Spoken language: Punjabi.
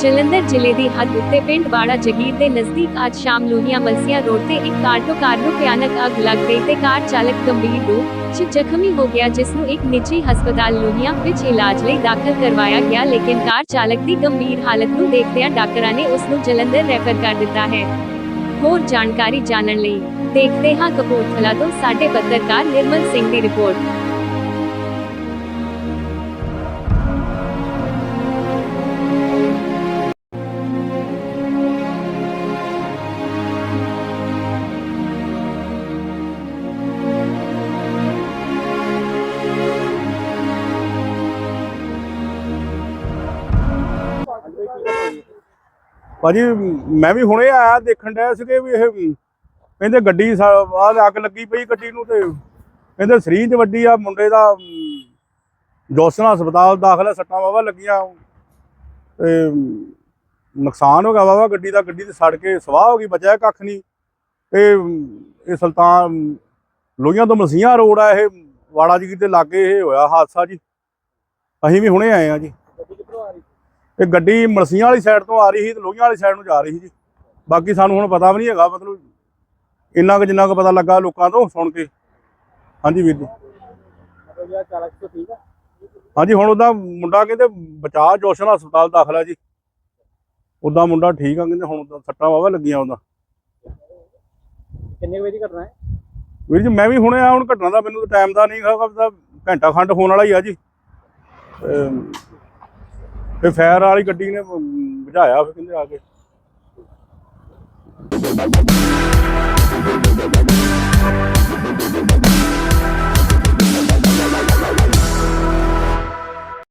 ਜਲੰਧਰ ਜ਼ਿਲ੍ਹੇ ਦੀ ਹੱਦ ਉੱਤੇ ਪਿੰਡ ਬਾੜਾ ਜਗੀਰ ਦੇ ਨਜ਼ਦੀਕ ਅੱਜ ਸ਼ਾਮ ਲੋਹੀਆਂ ਮਲਸੀਆਂ ਰੋਡ ਤੇ ਇੱਕ ਕਾਰ ਤੋਂ ਕਾਰ ਨੂੰ ਭਿਆਨਕ ਅੱਗ ਲੱਗ ਗਈ ਤੇ ਕਾਰ ਚਾਲਕ ਗੰਭੀਰ ਰੂਪ 'ਚ ਜ਼ਖਮੀ ਹੋ ਗਿਆ, ਜਿਸ ਨੂੰ ਇੱਕ ਨਿੱਜੀ ਹਸਪਤਾਲ ਲੋਹੀਆਂ ਵਿੱਚ ਇਲਾਜ ਲਈ ਦਾਖਲ ਕਰਵਾਇਆ ਗਿਆ। ਲੇਕਿਨ ਕਾਰ ਚਾਲਕ ਦੀ ਗੰਭੀਰ ਹਾਲਤ ਨੂੰ ਦੇਖਦਿਆਂ ਡਾਕਟਰਾਂ ਨੇ ਉਸ ਨੂੰ ਜਲੰਧਰ ਰੈਫਰ ਕਰ ਦਿੱਤਾ ਹੈ। ਹੋਰ ਜਾਣਕਾਰੀ ਜਾਣਨ ਲਈ ਦੇਖਦੇ ਹਾਂ ਕਪੂਰਥਲਾ ਤੋਂ ਸਾਡੇ ਪੱਤਰਕਾਰ ਨਿਰਮਲ ਸਿੰਘ ਦੀ ਰਿਪੋਰਟ। ਭਾਜੀ ਮੈਂ ਵੀ ਹੁਣੇ ਆਇਆ ਦੇਖਣ ਡਿਆ ਸੀਗੇ ਵੀ ਇਹ ਕਹਿੰਦੇ ਗੱਡੀ ਆ ਅੱਗ ਲੱਗੀ ਪਈ ਗੱਡੀ ਨੂੰ ਤੇ ਕਹਿੰਦੇ ਸਰੀਰ ਵੱਡੀ ਆ ਮੁੰਡੇ ਦਾ ਅਮ, ਜੋਸਨਾ ਹਸਪਤਾਲ ਦਾਖਲ ਹੈ ਸੱਟਾਂ ਵਾਵਾ ਲੱਗੀਆਂ। ਤੇ ਨੁਕਸਾਨ ਹੋ ਗਿਆ ਵਾਵਾ ਗੱਡੀ ਦਾ ਗੱਡੀ ਤੇ ਸੜ ਕੇ ਸਵਾਹ ਹੋ ਗਈ ਬਚਿਆ ਕੱਖ ਨਹੀਂ। ਤੇ ਇਹ ਸੁਲਤਾਨ ਲੋਹੀਆਂ ਤੋਂ ਮਲਸੀਆਂ ਰੋਡ ਆ ਇਹ ਵਾੜਾ ਜੀ ਦੇ ਲਾਗੇ ਇਹ ਹੋਇਆ ਹਾਦਸਾ ਜੀ। ਅਸੀਂ ਵੀ ਹੁਣੇ ਆਏ ਆ ਜੀ। ਇਹ ਗੱਡੀ ਮਲਸੀਆਂ ਵਾਲੀ ਸਾਈਡ ਤੋਂ ਆ ਰਹੀ ਸੀ ਤੇ ਲੋਹੀਆਂ ਵਾਲੀ ਸਾਈਡ ਨੂੰ ਜਾ ਰਹੀ ਸੀ ਜੀ। ਬਾਕੀ ਸਾਨੂੰ ਹੁਣ ਪਤਾ ਵੀ ਨਹੀਂ ਹੈਗਾ ਮਤਲਬ ਇੰਨਾ ਕੁ ਜਿੰਨਾ ਕੁ ਪਤਾ ਲੱਗਾ ਲੋਕਾਂ ਤੋਂ ਸੁਣ ਕੇ। ਹਾਂਜੀ ਵੀਰ ਜੀ। ਹਾਂਜੀ ਹੁਣ ਉਹਦਾ ਮੁੰਡਾ ਕਹਿੰਦੇ ਬਚਾ ਜੋਸ਼ਨ ਹਸਪਤਾਲ ਦਾਖਲ ਹੈ ਜੀ। ਉਹਦਾ ਮੁੰਡਾ ਠੀਕ ਆ ਕਹਿੰਦੇ ਹੁਣ ਸੱਟਾਂ ਵਾਵਾ ਲੱਗੀਆਂ ਉਹਦਾ। ਕਿੰਨੇ ਵਜੇ ਦੀ ਘਟਨਾ ਹੈ? ਵੀਰ ਜੀ ਮੈਂ ਵੀ ਹੁਣੇ ਆ ਹੁਣ ਘਟਨਾ ਦਾ ਮੈਨੂੰ ਤਾਂ ਟਾਈਮ ਦਾ ਨਹੀਂ ਹੈਗਾ ਘੰਟਾ ਖੰਡ ਹੋਣ ਵਾਲਾ ਹੀ ਆ ਜੀ। ਫਿਰ ਤੇ ਫਾਇਰ ਵਾਲੀ ਗੱਡੀ ਨੇ ਅਮ, ਬੁਝਾਇਆ ਫਿਰ ਕਹਿੰਦੇ ਆ ਕੇ।